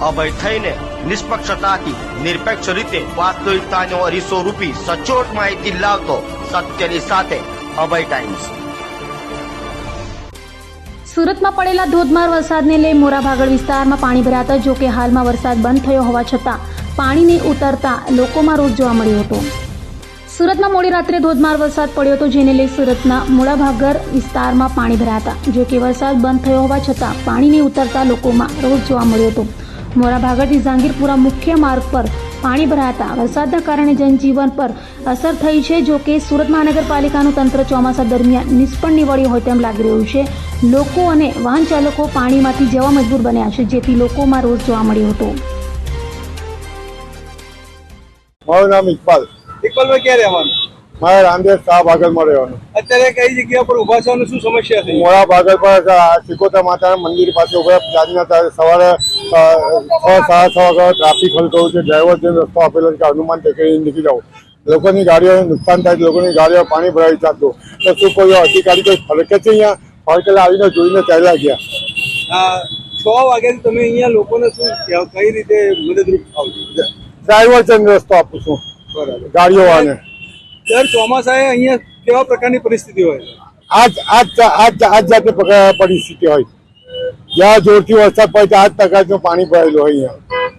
અભય થઈને નિષ્પક્ષતાથી, નિરપેક્ષ રીતે વાસ્તવિકતાનો અરીસો રૂપી સચોટ માહિતી લાવતો સત્યની સાથે અભય ટાઈમ્સ સુરતમાં પડેલા ધોધમાર વરસાદને લઈ મોરાભાગળ વિસ્તારમાં પાણી ભરાતા જો કે હાલમાં વરસાદ બંધ થયો હોવા છતાં પાણી ઉતરતા લોકોમાં રોષ જોવા મળ્યો હતો. સુરતમાં મોડી રાત્રે ધોધમાર વરસાદ પડ્યો હતો, જેને લઈ સુરતના મોડાભાગર વિસ્તારમાં પાણી ભરાતા જો કે વરસાદ બંધ થયો હોવા છતાં પાણી ઉતરતા લોકોમાં રોષ જોવા મળ્યો હતો. મોરાભાગરથી જાંગીરપુરા મુખ્ય માર્ગ પર પાણી ભરાતા વરસાદના કારણે જનજીવન પર અસર થઈ છે. જો કે સુરત મહાનગરપાલિકાનું તંત્ર ચોમાસા દરમિયાન નિષ્ફળ નીવડ્યું હોય તેમ લાગી રહ્યું છે. લોકો અને વાહન ચાલકો પાણીમાંથી જવા મજબૂર બન્યા છે જેથી લોકોમાં રોષ જોવા મળ્યો હતો. મારું નામ ઇકબાલ. ઇકબાલભાઈ ક્યાં રહેવાનું? મારે રામદેવ શાહ ભાગલમાં રહેવાનું. અત્યારે કઈ જગ્યા પર ઊભા છો શું સમસ્યા છે મોડા ભાગલ પર સિકોતા માતાના મંદિર પાસે ઊભા જાતના સવારે છ સાડા છ વાગે ટ્રાફિક હલકવું છે. ડ્રાઈવર જે રસ્તો આપેલો છે કે હનુમાન ટેકરી નીકળી જાવ લોકોની ગાડીઓને નુકસાન થાય છે. લોકોની ગાડીઓ પાણી ભરાઈ જતું. તો શું કોઈ અધિકારી કોઈ ફરકે છે અહીંયા? ફરકેલા આવીને જોઈને ચાલ્યા ગયા. છ વાગ્યાથી તમે અહીંયા લોકોને શું કઈ રીતે મદદરૂપ થાવ ડ્રાઈવર છે રસ્તો આપું છું. બરાબર. ગાડીઓ વાળાને. દર ચોમાસાએ અહીંયા કેવા પ્રકારની પરિસ્થિતિ હોય આજ આજ આજ આજ જાતે પરિસ્થિતિ હોય જ્યાં જોરથી વરસાદ પડે ત્યાં આજ પ્રકારનું પાણી ભરેલું હોય અહીંયા.